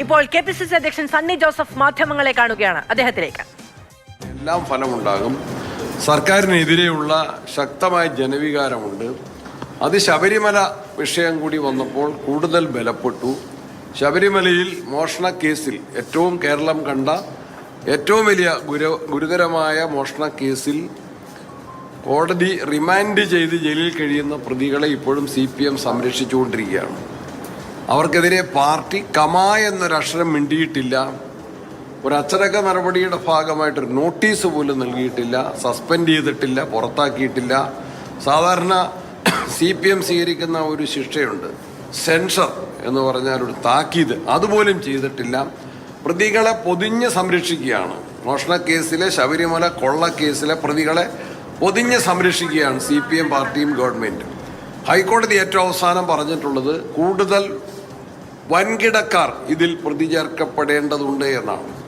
ഇപ്പോൾ K P C C അധ്യക്ഷൻ സണ്ണി ജോസഫ് മാധ്യമങ്ങളെ കാണുകയാണ് അദ്ദേഹത്തിലേക്ക്. എല്ലാം ഫലമുണ്ടാകും. സർക്കാരിനെതിരെയുള്ള ശക്തമായ ജനവികാരമുണ്ട്. അത് ശബരിമല വിഷയം കൂടി വന്നപ്പോൾ കൂടുതൽ ബലപ്പെട്ടു. ശബരിമലയിൽ മോഷണ കേസിൽ ഏറ്റവും കേരളം കണ്ട ഏറ്റവും വലിയ ഗുരു ഗുരുതരമായ മോഷണ കേസിൽ കോടതി റിമാൻഡ് ചെയ്ത് ജയിലിൽ കഴിയുന്ന പ്രതികളെ ഇപ്പോഴും സി പി എം സംരക്ഷിച്ചുകൊണ്ടിരിക്കുകയാണ്. അവർക്കെതിരെ പാർട്ടി കമാ എന്നൊരക്ഷരം മിണ്ടിയിട്ടില്ല. ഒരു അച്ചടക്ക നടപടിയുടെ ഭാഗമായിട്ടൊരു നോട്ടീസ് പോലും നൽകിയിട്ടില്ല. സസ്പെൻഡ് ചെയ്തിട്ടില്ല പുറത്താക്കിയിട്ടില്ല. സാധാരണ സി പി എം സ്വീകരിക്കുന്ന ഒരു ശിക്ഷയുണ്ട്. സെൻസർ എന്ന് പറഞ്ഞാൽ ഒരു താക്കീത്. അതുപോലും ചെയ്തിട്ടില്ല. പ്രതികളെ പൊതിഞ്ഞ് സംരക്ഷിക്കുകയാണ്. മോഷണ കേസിലെ ശബരിമല കൊള്ള കേസിലെ പ്രതികളെ പൊതിഞ്ഞ് സംരക്ഷിക്കുകയാണ് സി പി എം പാർട്ടിയും ഗവൺമെന്റും ഹൈക്കോടതി ഏറ്റവും അവസാനം പറഞ്ഞിട്ടുള്ളത് കൂടുതൽ വൻകിടക്കാർ ഇതിൽ പ്രതി ചേർക്കപ്പെടേണ്ടതുണ്ട് എന്നാണ്.